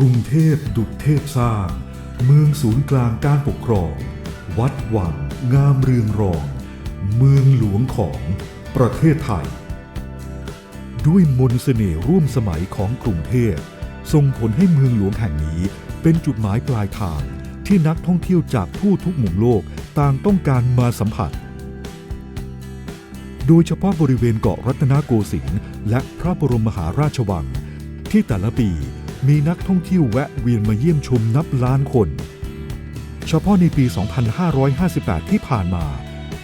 กรุงเทพดุจเทพสร้าง เมืองศูนย์กลางการปกครอง วัดวังงามเรืองรอง เมืองหลวงของประเทศไทย ด้วยมนต์เสน่ห์ร่วมสมัยของกรุงเทพส่งผลให้เมืองหลวงแห่งนี้เป็นจุดหมายปลายทางที่นักท่องเที่ยวจากทั่วทุกมุมโลกต่างต้องการมาสัมผัส โดยเฉพาะบริเวณเกาะรัตนโกสินทร์และพระบรมมหาราชวัง ที่แต่ละปี มีนักท่องเที่ยวแวะเวียนมาเยี่ยมชมนับล้านคน เฉพาะในปี 2558 ที่ผ่านมา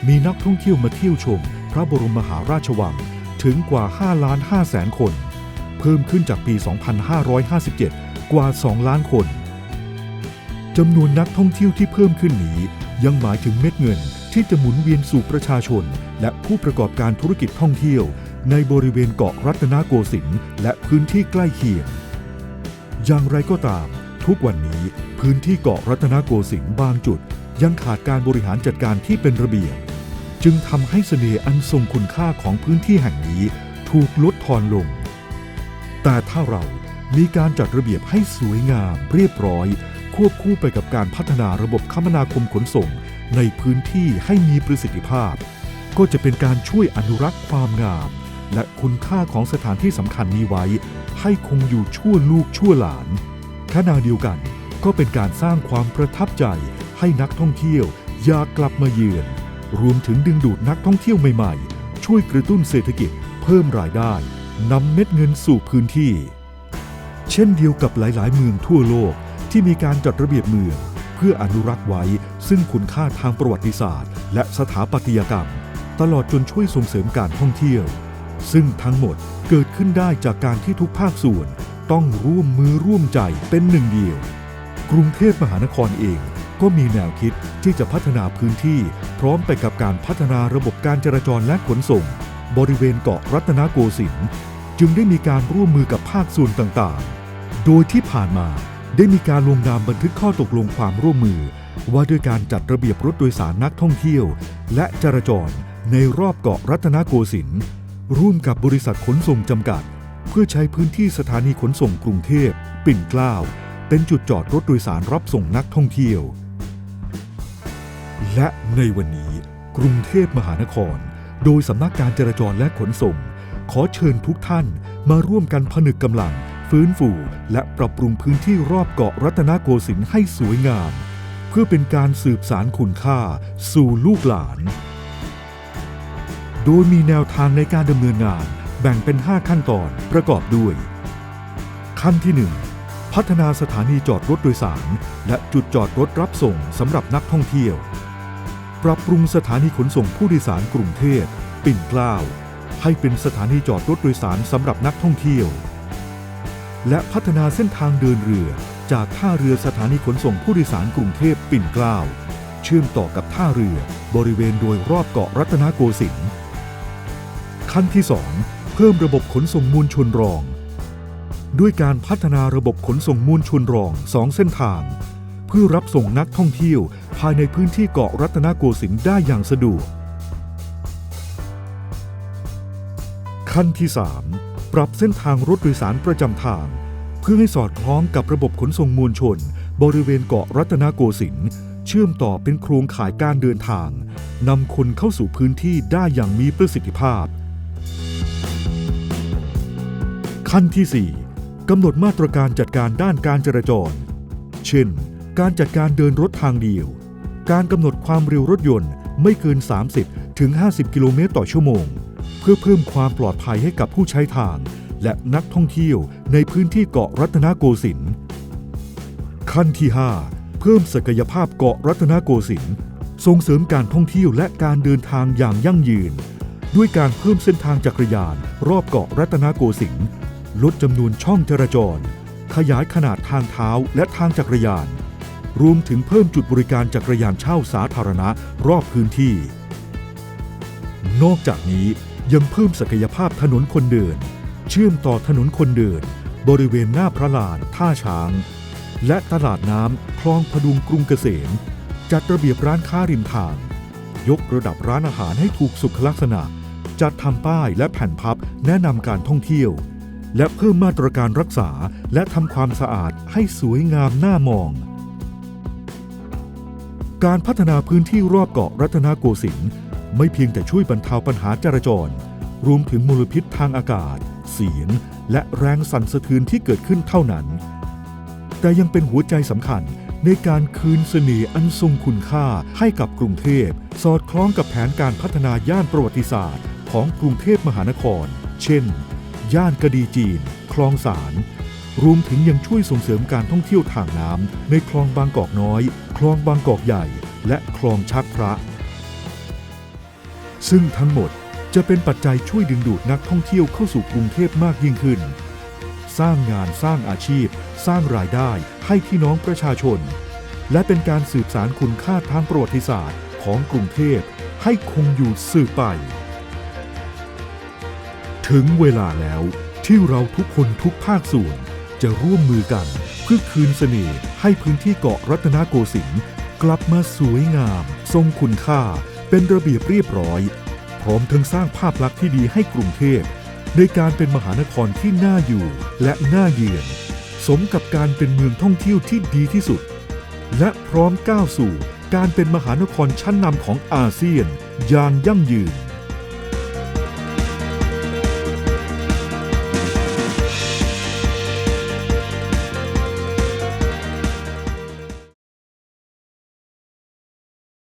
มีนักท่องเที่ยวมาเที่ยวชม พระบรมมหาราชวังถึงกว่า 5 ล้าน5แสนคน เพิ่มขึ้นจากปี 2557 กว่า 2 ล้านคนจำนวนนักท่องเที่ยวที่เพิ่มขึ้นนี้ ยังหมายถึงเม็ดเงินที่จะหมุนเวียนสู่ประชาชน และผู้ประกอบการธุรกิจท่องเที่ยว ในบริเวณเกาะรัตนโกสินทร์และพื้นที่ใกล้เคียง อย่างไรก็ตาม ทุกวันนี้พื้นที่เกาะรัตนโกสินทร์บางจุด ยังขาดการบริหารจัดการที่เป็นระเบียบ จึงทำให้เสน่ห์อันทรงคุณค่าของพื้นที่แห่งนี้ถูกลดทอนลง แต่ถ้าเรามีการจัดระเบียบให้สวยงาม เรียบร้อย ควบคู่ไปกับการพัฒนาระบบคมนาคมขนส่ง ในพื้นที่ให้มีประสิทธิภาพ ก็จะเป็นการช่วยอนุรักษ์ความงาม และคุณค่าของสถานที่สำคัญนี้ไว้ ให้คงอยู่ชั่วลูกชั่วหลานขณะเดียวกันก็เป็นการสร้างความประทับใจให้นักท่องเที่ยวอยากกลับมาเยือน รวมถึงดึงดูดนักท่องเที่ยวใหม่ๆ ช่วยกระตุ้นเศรษฐกิจเพิ่มรายได้นำเม็ดเงินสู่พื้นที่ เช่นเดียวกับหลายๆ เมืองทั่วโลกที่มีการจัดระเบียบเมือง เพื่ออนุรักษ์ไว้ซึ่งคุณค่าทางประวัติศาสตร์ และสถาปัตยกรรม ตลอดจนช่วยส่งเสริมการท่องเที่ยว ซึ่งทั้งหมดเกิดขึ้นได้จากการที่ทุกภาคส่วนต้องร่วมมือร่วมใจเป็นหนึ่งเดียว กรุงเทพมหานครเองก็มีแนวคิดที่จะพัฒนาพื้นที่ พร้อมไปกับการพัฒนาระบบการจราจรและขนส่ง บริเวณเกาะรัตนโกสินทร์จึงได้มีการร่วมมือกับภาคส่วนต่างๆ โดยที่ผ่านมาได้มีการลงนามบันทึกข้อตกลงความร่วมมือ ว่าด้วยการจัดระเบียบรถโดยสารนักท่องเที่ยว และจราจรในรอบเกาะรัตนโกสินทร์ ร่วมกับบริษัทขนส่งจำกัด เพื่อใช้พื้นที่สถานีขนส่งกรุงเทพ ปิ่นเกล้าเป็นจุดจอดรถโดยสารรับส่งนักท่องเที่ยว และในวันนี้กรุงเทพมหานคร โดยสำนักการจราจรและขนส่ง ขอเชิญทุกท่านมาร่วมกันผนึกกำลัง ฟื้นฟูและปรับปรุงพื้นที่รอบเกาะรัตนโกสินทร์ให้สวยงาม เพื่อเป็นการสืบสารคุณค่าสู่ลูกหลาน โดยมีแนวทางในการดำเนินงานแบ่งเป็น 5 ขั้นตอนประกอบด้วย ขั้นที่ 1 พัฒนาสถานีจอดรถโดยสาร และจุดจอดรถรับส่งสำหรับนักท่องเที่ยว ปรับปรุงสถานีขนส่งผู้โดยสารกรุงเทพปิ่นเกล้าให้เป็นสถานีจอดรถโดยสารสำหรับนักท่องเที่ยว และพัฒนาเส้นทางเดินเรือจากท่าเรือสถานีขนส่งผู้โดยสารกรุงเทพปิ่นเกล้าเชื่อมต่อกับท่าเรือบริเวณโดยรอบเกาะรัตนโกสินทร์ ขั้นที่ 2 เพิ่มระบบขนส่งมวลชนรอง ด้วยการพัฒนาระบบขนส่งมวลชนรองสองเส้นทาง เพื่อรับส่งนักท่องเที่ยวภายในพื้นที่เกาะรัตนโกสินทร์ได้อย่างสะดวก ขั้นที่ 3 ปรับเส้นทางรถโดยสารประจำทาง เพื่อให้สอดคล้องกับระบบขนส่งมวลชน บริเวณเกาะรัตนโกสินทร์เชื่อมต่อเป็นโครงข่ายการเดินทางนำคนเข้าสู่พื้นที่ได้อย่างมีประสิทธิภาพ ขั้นที่ 4กำหนดมาตรการจัดการด้านการจราจร เช่น การจัดการเดินรถทางเดียว การกำหนดความเร็วรถยนต์ไม่เกิน 30 ถึง 50 กิโลเมตรต่อชั่วโมง เพื่อเพิ่มความปลอดภัยให้กับผู้ใช้ทาง และนักท่องเที่ยวในพื้นที่เกาะรัตนโกสินทร์ขั้นที่ 5 เพิ่มศักยภาพเกาะรัตนโกสินทร์ส่งเสริมการท่องเที่ยวและการเดินทางอย่างยั่งยืน ด้วยการเพิ่มเส้นทางจักรยาน รอบเกาะรัตนโกสินทร์ ลดจำนวนช่องจราจร ขยายขนาดทางเท้าและทางจักรยาน รวมถึงเพิ่มจุดบริการจักรยานเช่าสาธารณะรอบพื้นที่ นอกจากนี้ยังเพิ่มศักยภาพถนนคนเดิน เชื่อมต่อถนนคนเดิน บริเวณหน้าพระลานท่าช้าง และตลาดน้ำคลองพดุงกรุงเกษม จัดระเบียบร้านค้าริมทาง ยกระดับร้านอาหารให้ถูกสุขลักษณะ จัดทำป้ายและแผ่นพับแนะนำการท่องเที่ยว และเพิ่มมาตรการรักษาและทำความสะอาดให้สวยงามน่ามอง การพัฒนาพื้นที่รอบเกาะรัตนโกสินทร์ไม่เพียงแต่ช่วยบรรเทาปัญหาจราจร รวมถึงมลพิษทางอากาศ เสียง และแรงสั่นสะเทือนที่เกิดขึ้นเท่านั้น แต่ยังเป็นหัวใจสำคัญในการคืนเสน่ห์อันทรงคุณค่าให้กับกรุงเทพ สอดคล้องกับแผนการพัฒนาย่านประวัติศาสตร์ ของกรุงเทพมหานคร เช่น ย่านกระดีจีน คลองสาร รวมถึงยังช่วยส่งเสริมการท่องเที่ยวทางน้ำในคลองบางกอกน้อย คลองบางกอกใหญ่ และคลองชักพระ ซึ่งทั้งหมดจะเป็นปัจจัยช่วยดึงดูดนักท่องเที่ยวเข้าสู่กรุงเทพมากยิ่งขึ้น สร้างงานสร้างอาชีพ สร้างรายได้ให้พี่น้องประชาชน และเป็นการสืบสารคุณค่าทางประวัติศาสตร์ของกรุงเทพให้คงอยู่สืบไป ถึงเวลาแล้วที่เราทุกคนทุกภาคส่วนจะร่วมมือกัน เพื่อคืนเสน่ห์ให้พื้นที่เกาะรัตนโกสินทร์กลับมาสวยงาม ทรงคุณค่า เป็นระเบียบเรียบร้อย พร้อมทั้งสร้างภาพลักษณ์ที่ดีให้กรุงเทพในการเป็นมหานครที่น่าอยู่และน่าเยือน สมกับการเป็นเมืองท่องเที่ยวที่ดีที่สุด และพร้อมก้าวสู่การเป็นมหานครชั้นนำของอาเซียนอย่างยั่งยืน